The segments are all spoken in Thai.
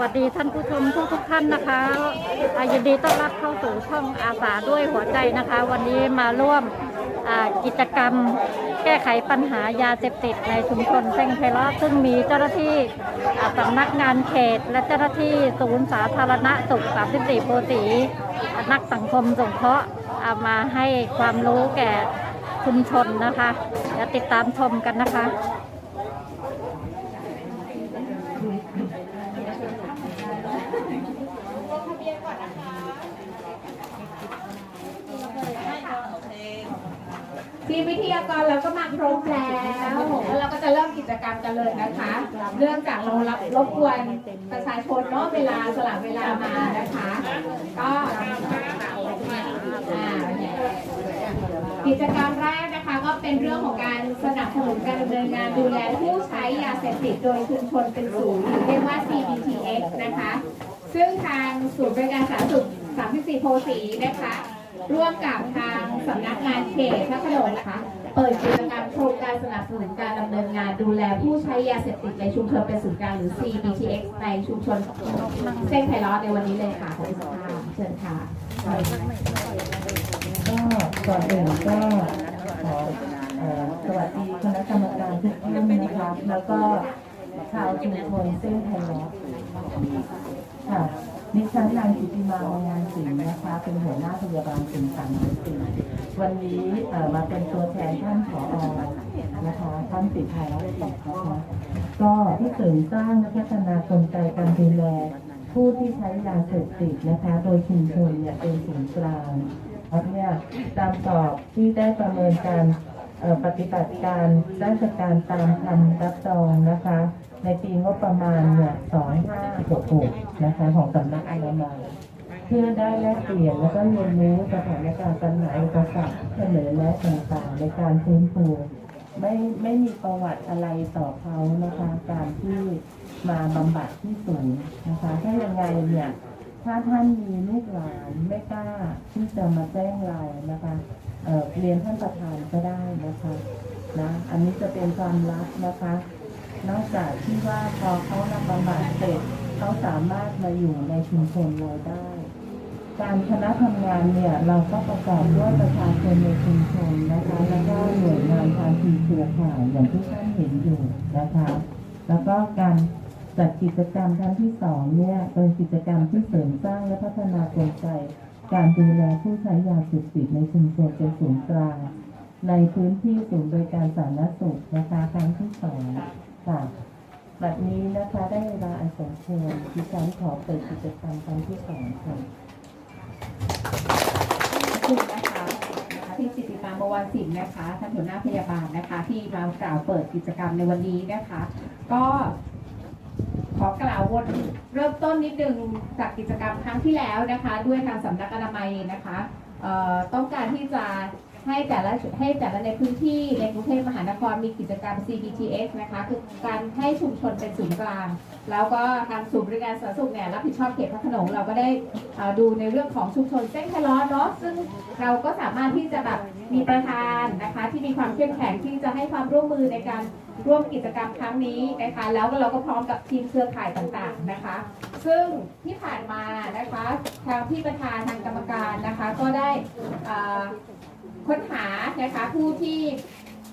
วัสดีท่านผู้ชมทุกทุกๆท่านนะคะยินดีต้อนรับเข้าสู่ช่องอาสาด้วยหัวใจนะคะ วันนี้มาร่วมกิจกรรมแก้ไขปัญหายาเสพติดในชุมชนเซ็งไพเราะซึ่งมีเจ้าหน้าที่สำนักงานเขต และเจ้าหน้าที่ศูนย์สาธารณสุข 34 โพสีนักสังคมสงเคราะห์มาให้ความรู้แก่ชุมชนนะคะเดี๋ยวติดตามชมกันนะคะ ทีมวิทยากรเราก็มาครบแล้วแล้วเราก็จะเริ่มกิจกรรมกันเลยนะคะ เรื่องจากเรารับรบกวนประชาชนเนาะเวลาสลับเวลามานะคะ ก็กิจกรรมแรกนะคะก็เป็นเรื่องของการสนับสนุนการดำเนินงานดูแลผู้ใช้ยาเสพติดโดยชุมชนเป็นศูนย์เรียกว่า CBTX นะคะ ซึ่งทางศูนย์บริการสาธารณสุข 34 โพสีนะคะ ร่วมกับทางสำนักงานเขตพระโขนงนะคะ เปิดกิจกรรมโครงการสนับสนุนการดำเนินงานดูแลผู้ใช้ยาเสพติดในชุมชนเป็นศูนย์กลางหรือ CBTX ในชุมชนเส้นไพลอตในวันนี้เลยค่ะขอบคุณค่ะเชิญค่ะก็ก่อนอื่นก็ขอสวัสดีคณะกรรมการทุกท่านนะคะแล้วก็ชาวชุมชนเส้นไทยล็อกค่ะ ดิฉันนางกิติมางานศิลป์นะคะ เป็นหัวหน้าพยาบาลศูนย์สามร้อยสี่วันนี้มาเป็นตัวแทนท่านผอนะคะท่านสิทธารัตน์นะคะก็ที่เสริมสร้างและพัฒนากลไกการดูแล ผู้ที่ใช้ยาเสพติดนะคะ โดยชุมชนเนี่ยเป็นศูนย์กลางแล้วเนี่ยตามสอบที่ได้ประเมินการปฏิบัติการราชการตามคำรับรองนะคะ ในปีงบประมาณเนี่ย2566นะคะของสำนักอนามัยเพื่อได้แลกเปลี่ยนแล้วก็เรียนรู้สถานการณ์ปัญหาอุปสรรคเสนอแนะต่างๆในการฟื้นฟูไม่ไม่มีประวัติอะไรต่อเขานะคะ การที่มาบำบัดที่ศูนย์นะคะถ้ายังไงเนี่ยถ้าท่านมีลูกหลานไม่กล้าที่จะมาแจ้งเรานะคะเเรียนท่านประธานก็ได้นะคะนะอันนี้จะเป็นความลับนะคะ นอกจากที่ว่าพอเขานำบำบัดเสร็จเขาสามารถมาอยู่ในชุมชนเราได้ การคณะทำงานเนี่ยเราก็ประกอบด้วยประชาชนในชุมชนนะคะ แล้วก็หน่วยงานภาคีเครือข่ายอย่างที่ท่านเห็นอยู่นะคะ แล้วก็การจัดกิจกรรมทั้งที่สองเนี่ยเป็นกิจกรรมที่เสริมสร้างและพัฒนากลไกการดูแลผู้ใช้ยาเสพติดในชุมชนเป็นศูนย์กลาง ในพื้นที่ศูนย์บริการสาธารณสุขนะคะครั้งที่สอง ค่ะบัดนี้นะคะได้เวลาอันสมควรดิฉันขอเปิดกิจกรรมครั้งที่สองค่ะคุณนะคะนะคะที่จิตติมาเมื่อวันศิลป์นะคะท่านหัวหน้าพยาบาลนะคะ ที่มากล่าวเปิดกิจกรรมในวันนี้นะคะ ก็ขอกล่าววนเริ่มต้นนิดนึงจากกิจกรรมครั้งที่แล้วนะคะ ด้วยทางสำนักอนามัยนะคะต้องการที่จะ ให้แต่ละให้แต่ละในพื้นที่ในกรุงเทพมหานครมีกิจกรรม CBTX นะคะคือการให้ชุมชนเป็นศูนย์กลาง แล้วก็ทางศูนย์บริการสาธารณสุขเนี่ยรับผิดชอบเขตพระขนงเราก็ได้ดูในเรื่องของชุมชนเส้นไทล้อเนาะซึ่งเราก็สามารถที่จะแบบมีประธานนะคะที่มีความเข้มแข็งที่จะให้ความร่วมมือในการร่วมกิจกรรมครั้งนี้นะคะแล้วก็เราก็พร้อมกับทีมเครือข่ายต่างๆนะคะ ซึ่งที่ผ่านมานะคะทางพี่ประธานทางกรรมการนะคะก็ได้อ่อ ค้นหานะคะผู้ที่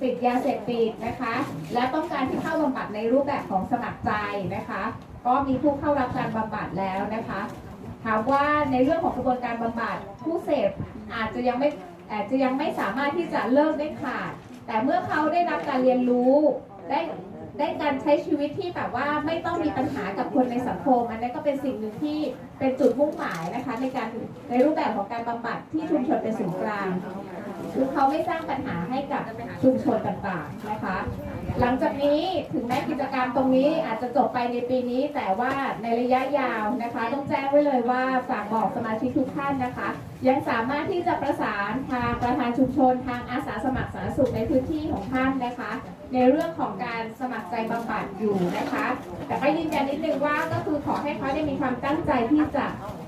ติดยาเสพติดนะคะ และต้องการที่เข้าบำบัดในรูปแบบของสมัครใจนะคะ ก็มีผู้เข้ารับการบำบัดแล้วนะคะถามว่าในเรื่องของกระบวนการบำบัดผู้เสพอาจจะยังไม่อาจจะยังไม่สามารถที่จะเลิกได้ขาด แต่เมื่อเขาได้รับการเรียนรู้ได้ได้การใช้ชีวิตที่แบบว่าไม่ต้องมีปัญหากับคนในสังคม อันนี้ก็เป็นสิ่งหนึ่งที่ เป็นจุดมุ่งหมายนะคะในการในรูปแบบของการบำบัดที่ชุมชนเป็นศูนย์กลางคือเขาไม่สร้างปัญหาให้กับชุมชนต่างๆนะคะ หลังจากนี้ถึงแม้กิจกรรมตรงนี้อาจจะจบไปในปีนี้ แต่ว่าในระยะยาวนะคะ ต้องแจ้งไว้เลยว่าฝากบอกสมาชิกทุกท่านนะคะ ยังสามารถที่จะประสานทางประธานชุมชน ทางอาสาสมัครสาธารณสุขในพื้นที่ของท่านนะคะ ในเรื่องของการสมัครใจบำบัดอยู่นะคะ แต่ก็ยืนยันนิดนึงว่าก็คือขอให้เขาได้มีความตั้งใจที่จะ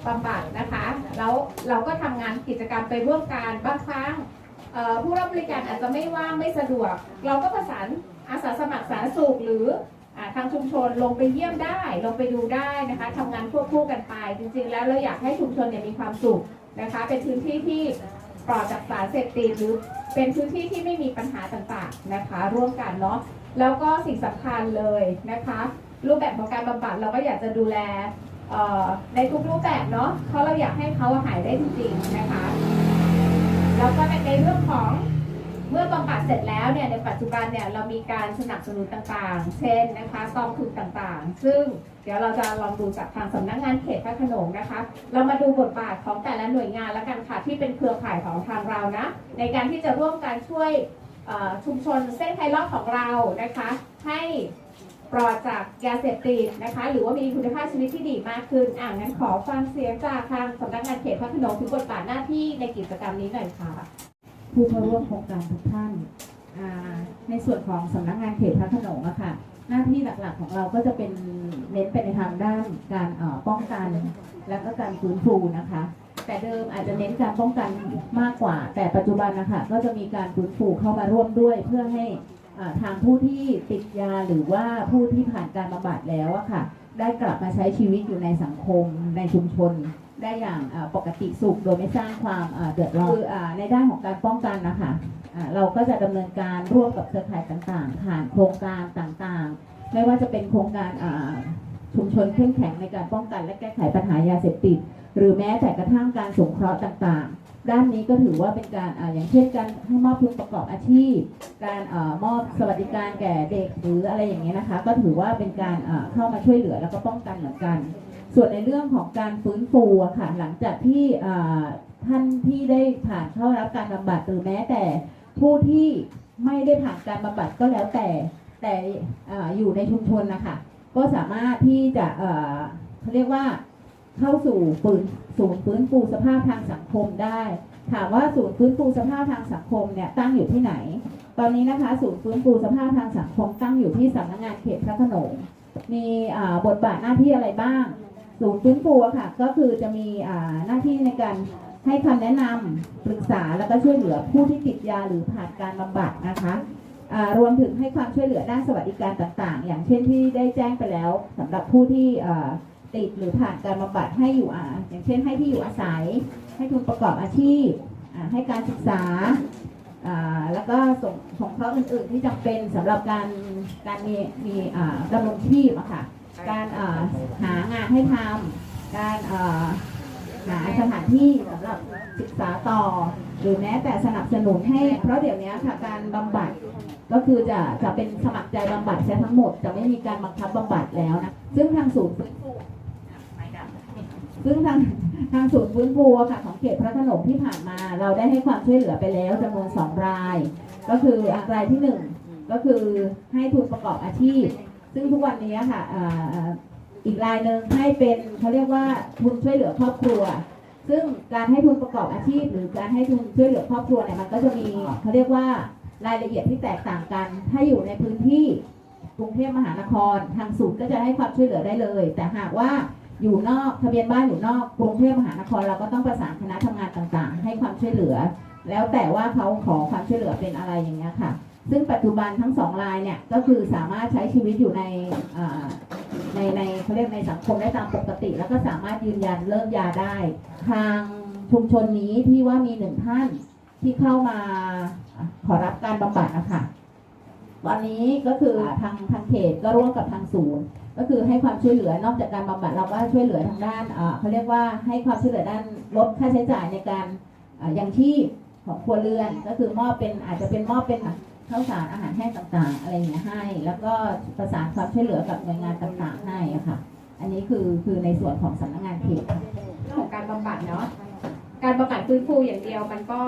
บำบัดนะคะ แล้วเราก็ทำงานกิจกรรมไปร่วมกันบางครั้งผู้รับบริการอาจจะไม่ว่างไม่สะดวก เราก็ประสานอาสาสมัครสาธารณสุขหรืออทางชุมชนลงไปเยี่ยมได้ ลงไปดูได้นะคะทำงานควบคู่กันไป จริง ๆ แล้วเราอยากให้ชุมชนเนี่ยมีความสุขนะคะ เป็นพื้นที่ที่ปลอดจากสารเสพติดหรือเป็นพื้นที่ที่ไม่มีปัญหาต่างๆนะคะ ร่วมกันเนาะแล้วก็สิ่งสำคัญเลยนะคะ รูปแบบของการบำบัดเราก็อยากจะดูแล ในทุกรูปแบบเนาะเพราะเราอยากให้เขาหายได้จริงๆนะคะ แล้วก็ในเรื่องของเมื่อบำบัดเสร็จแล้วเนี่ยในปัจจุบันเนี่ยเรามีการสนับสนุนต่างๆ เช่นนะคะกองทุนต่างๆ ซึ่งเดี๋ยวเราจะลองดูจากทางสำนักงานเขตพระขนงนะคะ เรามาดูบทบาทของแต่ละหน่วยงานแล้วกันค่ะที่เป็นเครือข่ายของทางเรานะในการที่จะร่วมกันช่วยชุมชนเส้นไทยรอดของเรานะคะ ให้ ปลอดจากยาเสพติดนะคะ หรือว่ามีคุณภาพชีวิตที่ดีมากขึ้น อ่างั้นขอฟังเสียงจากทางสำนักงานเขตพระโขนงถึงบทบาทหน้าที่ในกิจกรรมนี้หน่อยค่ะ ผู้เข้าร่วมโครงการทุกท่านอ่าในส่วนของสำนักงานเขตพระโขนงอะค่ะ หน้าที่หลักๆของเราก็จะเป็นเน้นไปในทางด้านการเอ่อป้องกัน และก็การฟื้นฟูนะคะ แต่เดิมอาจจะเน้นการป้องกันมากกว่า แต่ปัจจุบันนะคะก็จะมีการฟื้นฟูเข้ามาร่วมด้วยเพื่อให้ ทางผู้ที่ติดยาหรือว่าผู้ที่ผ่านการบำบัดแล้วอะค่ะ ได้กลับมาใช้ชีวิตอยู่ในสังคมในชุมชน ได้อย่างปกติสุขโดยไม่สร้างความเดือดร้อนคือในด้านของการป้องกันนะคะเราก็จะดำเนินการร่วมกับเครือข่ายต่างๆ ผ่านโครงการต่างๆ ไม่ว่าจะเป็นโครงการชุมชนเข้มแข็งในการป้องกันและแก้ไขปัญหายาเสพติด หรือแม้แต่กระทั่งการสงเคราะห์ต่างๆ ด้านนี้ก็ถือว่าเป็นการออย่างเช่นการให้มอบทุนประกอบอาชีพ การอมอบสวัสดิการแก่เด็กหรืออะไรอย่างเงี้ยนะคะ ก็ถือว่าเป็นการเข้ามาช่วยเหลือแล้วก็ป้องกันเหมือนกัน ส่วนในเรื่องของการฟื้นฟูค่ะหลังจากที่ท่านที่ได้ผ่านเข้ารับการบำบัดหรือแม้แต่ผู้ที่ไม่ได้ผ่านการบำบัดก็แล้วแต่แต่ออยู่ในชุมชนนะคะก็สามารถที่จะเขาเรียกว่า เข้าสู่ฟื้นศูนย์ฟื้นฟูสภาพทางสังคมได้ ถามว่าศูนย์ฟื้นฟูสภาพทางสังคมเนี่ยตั้งอยู่ที่ไหน ตอนนี้นะคะศูนย์ฟื้นฟูสภาพทางสังคมตั้งอยู่ที่สำนักงานเขตพระโขนงมีบทบาทหน้าที่อะไรบ้าง ศูนย์ฟื้นฟูค่ะก็คือจะมีหน้าที่ในการให้คำแนะนำปรึกษาแล้วก็ช่วยเหลือผู้ที่ติดยาหรือผ่านการบำบัดนะคะรวมถึงให้ความช่วยเหลือด้านสวัสดิการต่างๆ อย่างเช่นที่ได้แจ้งไปแล้วสำหรับผู้ที่ ติดหรือผ่านการบำบัดให้อยู่อ่าอย่างเช่นให้ที่อยู่อาศัย ให้ทุนประกอบอาชีพอ่าให้การศึกษาอ่าแล้วก็ส่งส่งเคราะห์อื่น ๆ ที่จำเป็นสำหรับการการมีมีอ่าดำรงชีพอะค่ะ การอ่อหางานให้ทำการอ่อหาสถานที่สำหรับศึกษาต่อ หรือแม้แต่สนับสนุนให้ เพราะเดี๋ยวนี้ค่ะการบำบัดก็คือจะจะเป็นสมัครใจบำบัดใช้ทั้งหมด จะไม่มีการบังคับบำบัดแล้วนะ ซึ่งทางศูนย์ฟื้นฟู ซึ่งทางทางศูนย์ฟื้นฟูอะค่ะของเขตพระโขนงที่ผ่านมา เราได้ให้ความช่วยเหลือไปแล้วจำนวนสองราย ก็คืออะรายที่หนึ่งก็คือให้ทุนประกอบอาชีพ ซึ่งทุกวันนี้ค่ะอ่าอีกรายหนึ่งให้เป็นเขาเรียกว่าทุนช่วยเหลือครอบครัว ซึ่งการให้ทุนประกอบอาชีพ หรือการให้ทุนช่วยเหลือครอบครัวเนี่ยมันก็จะมีเขาเรียกว่ารายละเอียดที่แตกต่างกัน ถ้าอยู่ในพื้นที่กรุงเทพมหานคร ทางศูนย์ก็จะให้ความช่วยเหลือได้เลย แต่หากว่า อยู่นอกทะเบียนบ้านอยู่นอกกรุงเทพมหานครเราก็ต้องประสานคณะทำงานต่างๆ ให้ความช่วยเหลือ แล้วแต่ว่าเขาขอความช่วยเหลือเป็นอะไรอย่างเงี้ยค่ะ ซึ่งปัจจุบันทั้งสองรายเนี่ยก็คือสามารถใช้ชีวิตอยู่ในในในเขาเรียกในสังคมได้ตามปกติ แล้วก็สามารถยืนยันเลิกยาได้ ทางชุมชนนี้ที่ว่ามีหนึ่งท่านที่เข้ามาขอรับการบำบัดนะคะตอนนี้ก็คือทางทางเขตก็ร่วมกับทางศูนย์ ก็คือให้ความช่วยเหลือนอกจากการบำบัดเราก็ช่วยเหลือทางด้านเขาเรียกว่าให้ความช่วยเหลือด้านลดค่าใช้จ่ายในการอ่ายังชีพของครัวเรือนก็คือมอบเป็นอาจจะเป็นมอบเป็นข้าวสารอาหารแห้งต่างๆ อะไรอย่างเงี้ยให้ แล้วก็ประสานความช่วยเหลือกับหน่วยงานต่างๆให้ค่ะ อันนี้คือคือในส่วนของสำนักงานเขตเรื่องของการบำบัดเนาะการบำบัดฟื้นฟูอย่างเดียวมันก็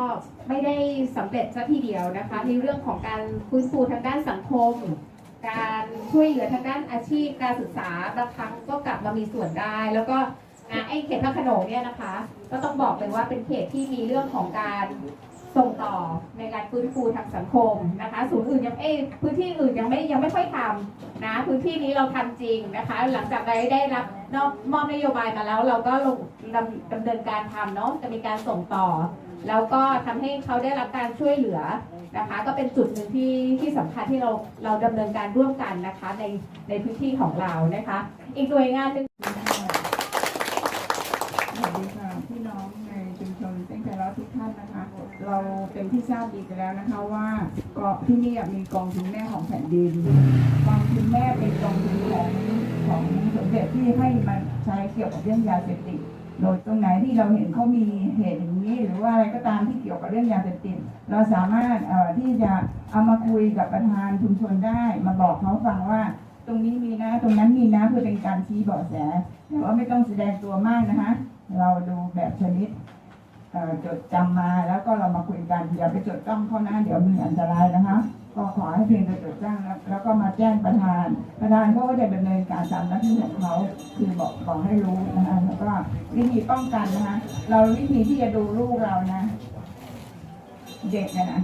ไม่ได้สำเร็จซะทีเดียวนะคะในเรื่องของการฟื้นฟูทางด้านสังคม การช่วยเหลือทางด้านอาชีพการศึกษาบางครั้งก็กลับมามีส่วนได้ แล้วก็นะไอ้เขตพระขนงเนี่ยนะคะ ก็ต้องบอกเลยว่าเป็นเขตที่มีเรื่องของการส่งต่อในการฟื้นฟูทางสังคมนะคะศูนย์อื่นยังเอ้พื้นที่อื่นยังไม่ยังไม่ค่อยทำนะพื้นที่นี้เราทำจริงนะคะ หลังจากได้ได้รับนอบมอบนโยบายมาแล้ว เราก็ลงดำดำเนินการทำเนาะจะมีการส่งต่อ แล้วก็ทำให้เขาได้รับการช่วยเหลือ นะคะ ก็เป็นจุดหนึ่งที่ที่สำคัญที่เราเราดำเนินการร่วมกันนะคะในในพื้นที่ของเรานะคะ อีกหน่วยงานหนึ่ง สวัสดีค่ะพี่น้องในชุมชนเส้นไก่ร้อทุกท่านนะคะ เราเป็นที่ทราบดีกันแล้วนะคะว่าเกาะที่นี่มีกองทุนแม่ของแผ่นดินกองทุนแม่เป็นกองทุนของของสมเด็จที่ให้มันใช้เกี่ยวกับเรื่องยาเสพติด โดยตรงไหนที่เราเห็นเขามีเหตุอย่างนี้ หรือว่าอะไรก็ตามที่เกี่ยวกับเรื่องยาเสพติดเราสามารถที่จะเอามาคุยกับประธานชุมชนได้ มาบอกเขาฟังว่า ตรงนี้มีนะ ตรงนั้นมีนะเพื่อเป็นการชี้เบาะแสแต่ว่าไม่ต้องแสดงตัวมากนะคะ เราดูแบบชนิดจดจำมาแล้วก็เรามาคุยกันอย่าไปจดจ้องเขานะเดี๋ยวมีอันตรายนะคะ ก็ขอให้เพียงแต่จจ้างแล้วแล้วก็มาแจ้งประธาน ประธานเขาก็จะดำเนินการตามหน้าที่ของเขาคือบอกบอกให้รู้นะคะแล้วก็วิธีป้องกันนะคะเราวิธีที่จะดูลูกเรานะ เด็กนะ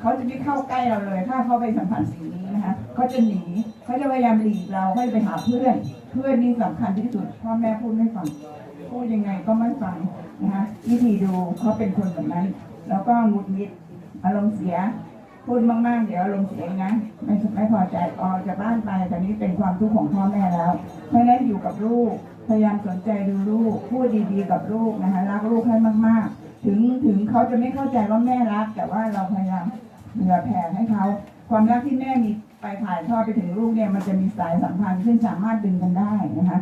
เขาจะไม่เข้าใกล้เราเลย ถ้าเขาไปสัมผัสสิ่งนี้นะคะเขาจะหนีเขาจะพยายามหลีกเราให้ไปหาเพื่อน เพื่อนนี่สำคัญที่สุดพ่อแม่พูดไม่ฟังพูดยังไงก็ไม่ฟังนะคะวิธีดูเขาเป็นคนแบบนั้น แล้วก็งุดงิดอารมณ์เสีย พูดมากๆ เดี๋ยวอารมณ์เสียงนะไม่ไม่พอใจออกจากบ้านไปแต่นี้เป็นความทุกข์ของพ่อแม่แล้ว เพราะฉะนั้นอยู่กับลูกพยายามสนใจดูลูกพูดดีๆ กับลูกนะคะรักลูกให้มากๆ ถึงถึงเขาจะไม่เข้าใจว่าแม่รัก แต่ว่าเราพยายามเหนือแผ่ให้เขาความรักที่แม่มีไปถ่ายทอดไปถึงลูกเนี่ยมันจะมีสายสัมพันธ์ซึ่งสามารถดึงกันได้นะคะ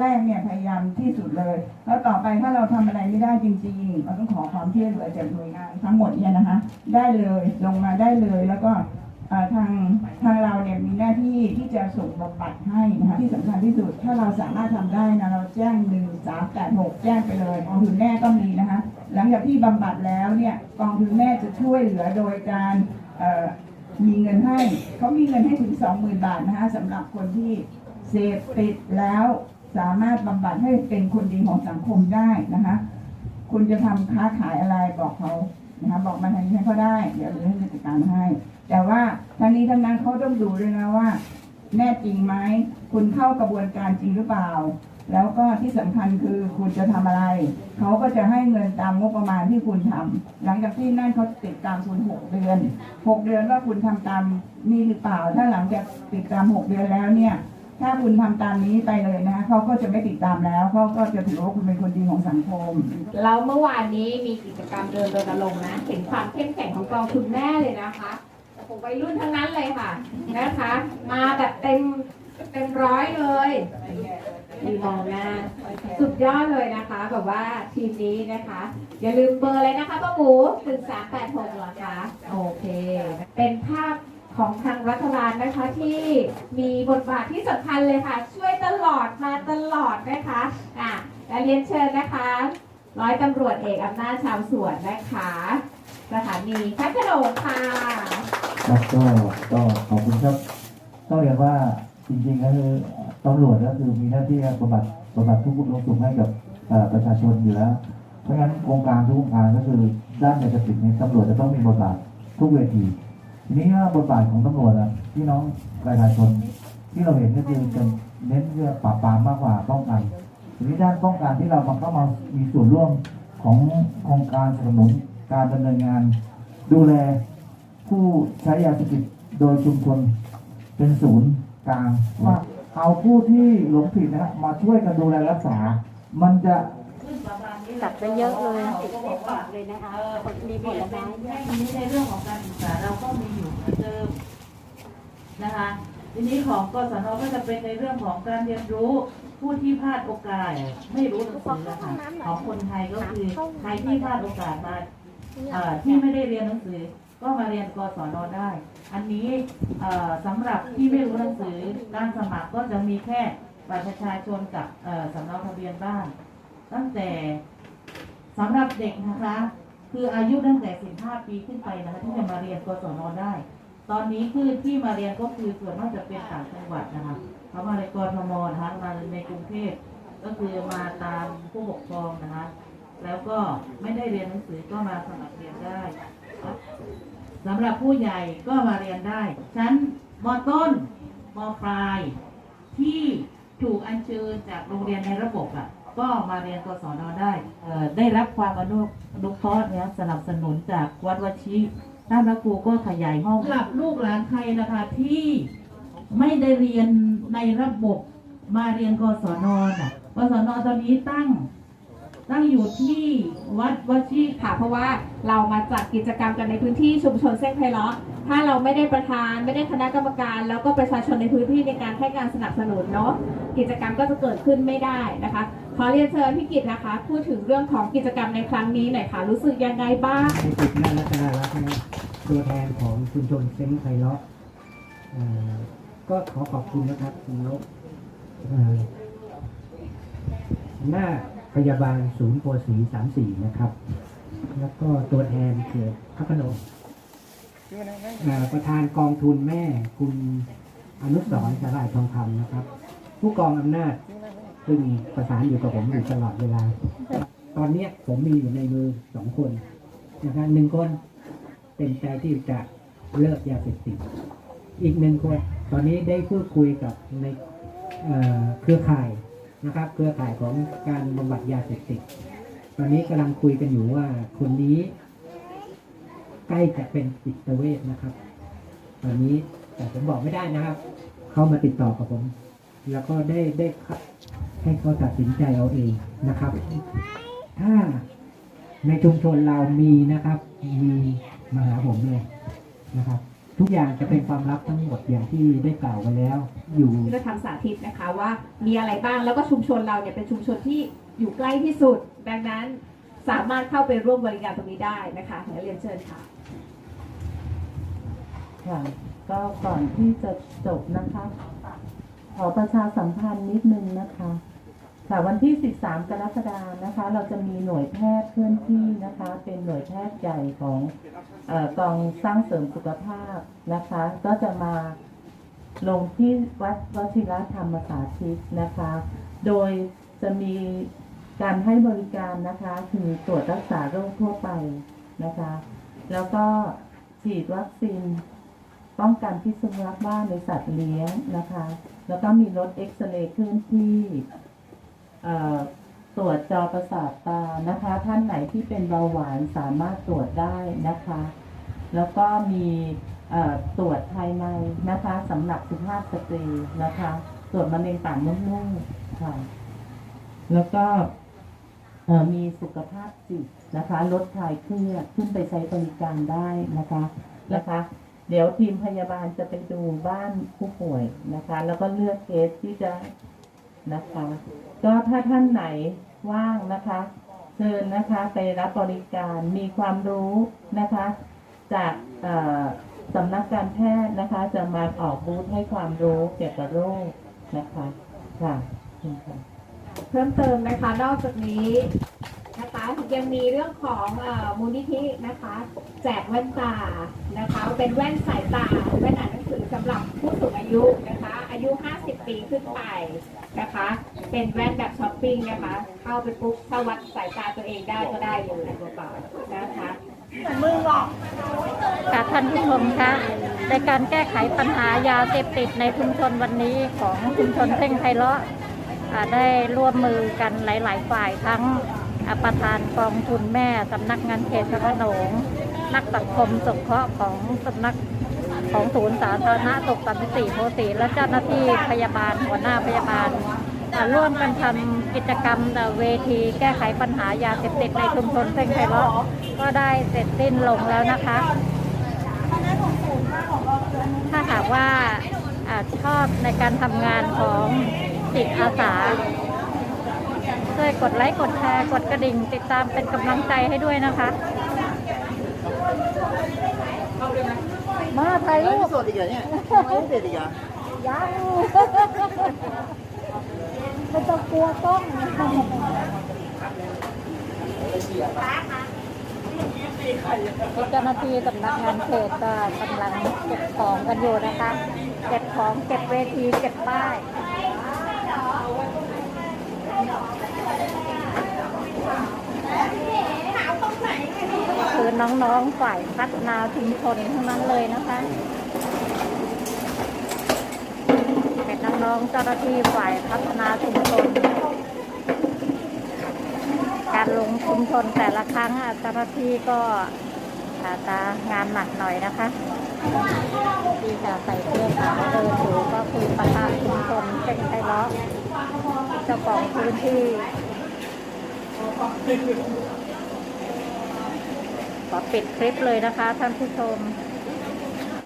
แรกๆเนี่ยพยายามที่สุดเลย แล้วต่อไปถ้าเราทำอะไรไม่ได้จริงๆ เราต้องขอความช่วยเหลือจากหน่วยงานทั้งหมดเนี่ยนะคะ ได้เลยลงมาได้เลยแล้วก็ทางทางเราเนี่ยมีหน้าที่ที่จะส่งบำบัดให้นะคะที่สำคัญที่สุดถ้าเราสามารถทำได้นะเราแจ้งหนึ่งสามแปดหกแจ้งไปเลยกองทุนแม่ต้องมีนะคะ หลังจากที่บำบัดแล้วเนี่ยกองทุนแม่จะช่วยเหลือโดยการมีเงินให้เขามีเงินให้ถึงสองหมื่นบาทนะคะสำหรับคนที่เสพติดแล้ว สามารถบำบัดให้เป็นคนดีของสังคมได้นะคะ คุณจะทำค้าขายอะไรบอกเขานะคะบอกมาทางนี้ให้เขาได้ เดี๋ยวเราจะจัดการให้ แต่ว่าทางนี้ทั้งนั้นเขาต้องดูด้วยนะว่า แน่จริงไหมคุณเข้ากระบวนการจริงหรือเปล่า แล้วก็ที่สำคัญคือคุณจะทำอะไร เขาก็จะให้เงินตามงบประมาณที่คุณทำหลังจากที่นั่นเขาติดตามคุณหกเดือนหกเดือนว่าคุณทำตามนี้หรือเปล่า ถ้าหลังจากติดตามหกเดือนแล้วเนี่ย ถ้าคุณทำตามนี้ไปเลยนะคะเขาก็จะไม่ติดตามแล้วเขาก็จะถือว่าคุณเป็นคนดีของสังคมเราเมื่อวานนี้มีกิจกรรมเดินรณรงค์นะเห็นความเข้มแข็งของกองทุนแม่เลยนะคะโอ้โหวัยรุ่นทั้งนั้นเลยค่ะนะคะ มาแบบเต็มเต็มร้อยเลยมีมองหน้าสุดยอดเลยนะคะ แบบว่าทีมนี้นะคะ อย่าลืมเบอร์เลยนะคะป้าหมูถึงสามแปดหกเหรอคะ โอเค เป็นภาพ ของทางรัฐบาลนะคะที่มีบทบาทที่สำคัญเลยค่ะ ช่วยตลอดมาตลอดนะคะอะและเรียนเชิญนะคะ ร้อยตำรวจเอกอำนาจชาวสวนนะคะสถานีพัทโดงค่ะครับก็ก็ขอบคุณครับต้องเรียนว่าจริงๆก็คือตำรวจก็คือมีหน้าที่บำบัดบำบัดทุกข์ลงสุขให้กับประชาชนอยู่แล้ว เพราะงั้นโครงการทุกโครงการก็คือด้านยาเสพติดเนี่ยตำรวจจะต้องมีบทบาททุกเวที ทีนี้ว่าบทบาทของตำรวจอะพี่น้องประชาชนที่เราเห็นก็คือจะเน้นเรื่องปราบปรามมากกว่าป้องกันทีนี้ด้านป้องกันที่เรามาเข้ามามีส่วนร่วมของโครงการสนับสนุนการดำเนินงาน ดูแลผู้ใช้ยาเสพติดโดยชุมชนเป็นศูนย์กลางว่าเอาผู้ที่หลงผิดนะครับมาช่วยกันดูแลรักษา มันจะจัดไปเยอะเลย เลยนะคะมีผลไม้ทีนี้ในเรื่องของการศึกษาเราก็มีอยู่เหมือนเดิมนะคะทีนี้ของกศนก็จะเป็นในเรื่องของการเรียนรู้ผู้ที่พลาดโอกาสไม่รู้หนังสือนะคะของคนไทยก็คือใครที่พลาดโอกาสมาเอ่อที่ไม่ได้เรียนหนังสือ ก็มาเรียนกศนได้ อันนี้เอ่อสำหรับที่ไม่รู้หนังสือการสมัครก็จะมีแค่บัตรประชาชนกับเอ่อสำเนาทะเบียนบ้าน ตั้งแต่ สำหรับเด็กนะคะคืออายุตั้งแต่ 15 ปีขึ้นไปนะคะที่จะมาเรียนกศนได้ ตอนนี้คือที่มาเรียนก็คือส่วนมากจะเป็นต่างจังหวัดนะคะเขามาในกรทมนะคะมาในกรุงเทพก็คือมาตามผู้ปกครองนะคะ แล้วก็ไม่ได้เรียนหนังสือก็มาสมัครเรียนได้สำหรับผู้ใหญ่ก็มาเรียนได้ชั้นมต้นมปลายที่ถูกอัญเชิญจากโรงเรียนในระบบอะ ก็มาเรียนกศนได้ได้รับความอนุอนุเคราะห์เนี่ยสนับสนุนจากวัดวชิด้านพระครูก็ขยายห้องสำหรับลูกหลานใครนะคะที่ไม่ได้เรียนในระบบมาเรียนกศนน่ะกศนตอนนี้ตั้งตั้งอยู่ที่วัดวชิค่ะเพราะว่าเรามาจัดกิจกรรมกันในพื้นที่ชุมชนเส้นไพเราะถ้าเราไม่ได้ประธานไม่ได้คณะกรรมการ แล้วก็ประชาชนในพื้นที่ในการให้การสนับสนุนเนาะกิจกรรมก็จะเกิดขึ้นไม่ได้นะคะขอเรียนเชิญพี่กิตนะคะ พูดถึงเรื่องของกิจกรรมในครั้งนี้หน่อยค่ะ รู้สึกยังไงบ้างในจุดน่ารักน่ารักนะตัวแทนของชุมชนเซ้งไพเราะเอ่อก็ขอขอบคุณนะครับคุณนกเอ่อหน้าพยาบาลศูนย์โพสีสามสี่นะครับ แล้วก็ตัวแทนเขตพระโขนง เอ่อประธานกองทุนแม่คุณอนุสรณ์สลายทองคำนะครับ ผู้กองอำนาจ ซึ่งประสานอยู่กับผมอยู่ตลอดเวลา ตอนเนี้ยผมมีอยู่ในมือสองคนนะครับหนึ่งคนเป็นใจที่จะเลิกยาเสพติดอีกหนึ่งคน ตอนนี้ได้พูดคุยกับในเอ่อเครือข่ายนะครับ เครือข่ายของการบำบัดยาเสพติดตอนนี้กำลังคุยกันอยู่ว่าคนนี้ ใกล้จะเป็นจิตเวชนะครับ ตอนนี้แต่ผมบอกไม่ได้นะครับ เขามาติดต่อกับผม แล้วก็ได้ได้ ให้เขาตัดสินใจเอาเองนะครับ ถ้าในชุมชนเรามีนะครับ มีมาหาผมเลยนะครับ ทุกอย่างจะเป็นความลับทั้งหมดอย่างที่ได้กล่าวไปแล้ว อยู่ที่จะทำสาธิตนะคะว่ามีอะไรบ้างแล้วก็ชุมชนเราเนี่ยเป็นชุมชนที่อยู่ใกล้ที่สุด ดังนั้นสามารถเข้าไปร่วมบริการตรงนี้ได้นะคะเดี๋ยวเรียนเชิญค่ะค่ะก็ก่อนที่จะจบนะคะ ขอประชาสัมพันธ์นิดนึงนะคะ ค่ะวันที่ 13 กรกฎาคมนะคะ เราจะมีหน่วยแพทย์เคลื่อนที่นะคะ เป็นหน่วยแพทย์ใหญ่ของเออกองสร้างเสริมสุขภาพนะคะ ก็จะมาลงที่วัดวชิรธรรมสาธิตนะคะ โดยจะมีการให้บริการนะคะ คือตรวจรักษาโรคทั่วไปนะคะ แล้วก็ฉีดวัคซีนป้องกันพิษสุนัขบ้าในสัตว์เลี้ยงนะคะ แล้วก็มีรถเอ็กซเรย์เคลื่อนที่ ตรวจจอประสาทตานะคะ ท่านไหนที่เป็นเบาหวานสามารถตรวจได้นะคะ แล้วก็มีตรวจภายในนะคะสำหรับสุภาพสตรีนะคะ ตรวจมะเร็งปากมดลูกค่ะ แล้วก็มีสุขภาพจิตนะคะ ลดคลายเครียดขึ้นไปใช้บริการได้นะคะนะคะ เดี๋ยวทีมพยาบาลจะไปดูบ้านผู้ป่วยนะคะ แล้วก็เลือกเคสที่จะ นะคะ ก็ถ้าท่านไหนว่างนะคะเชิญนะคะไปรับบริการมีความรู้นะคะ จากสำนักการแพทย์นะคะ จะมาออกบูธให้ความรู้เกี่ยวกับโรคนะคะค่ะเพิ่มเติมนะคะ นอกจากนี้ นะคะยังมีเรื่องของอมูลนิธินะคะแจกแว่นตานะคะเป็นแว่นสายตาแว่นอ่านหนังสือสำหรับผู้สูงอายุนะคะ อายุ 50 ปีขึ้นไปนะคะ เป็นแว่นแบบช้อปปิ้งนะคะ เข้าไปปุ๊บถ้าวัดสายตาตัวเองได้ก็ได้เลยตัวเปล่านะคะค่ะท่านผู้ชมคะในการแก้ไขปัญหายาเสพติดในชุมชนวันนี้ของชุมชนเพ่งไพเราะอ่ได้ร่วมมือกันหลาย ๆ ฝ่ายทั้ง ประธานกองทุนแม่สำนักงานเขตพระโขนงนักสังคมสงเคราะห์ของสำนักของศูนย์สาธารณสุขสันติสี่โพสีและเจ้าหน้าที่พยาบาลหัวหน้าพยาบาลร่วมกันทำกิจกรรมเวที แก้ไขปัญหายาเสพติดในชุมชนเพ่งไพเราะก็ได้เสร็จสิ้นลงแล้วนะคะ ถ้าหากว่าอาชอบในการทำงานของจิตอาสา ช่วยกดไลค์กดแชร์กดกระดิ่ง ติดตามเป็นกำลังใจให้ด้วยนะคะ มาถ่ายรูปสดอีกเหรอเนี่ยไม่เสร็จอีกเหรอยังไม่ต้องกลัวกล้องเจ้าหน้าที่สำนักงานเขตก็กำลังเก็บของกันอยู่นะคะ เก็บของเก็บเวทีเก็บป้าย น้องๆฝ่ายพัฒนาชุมชนทั้งนั้นเลยนะคะเป็นน้องๆเจ้าหน้าที่ฝ่ายพัฒนาชุมชน การลงชุมชนแต่ละครั้งเจ้าหน้าที่ก็อาจจะงานหนักหน่อยนะคะที่จะใส่เสื้อขาวเดินถูก็คือประธานชุมชนเป็นไอล็อกเจ้าของพื้นที่ ขอปิดคลิปเลยนะคะท่านผู้ชม